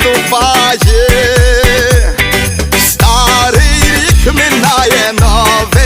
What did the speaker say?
наступає, старий рік минає новий.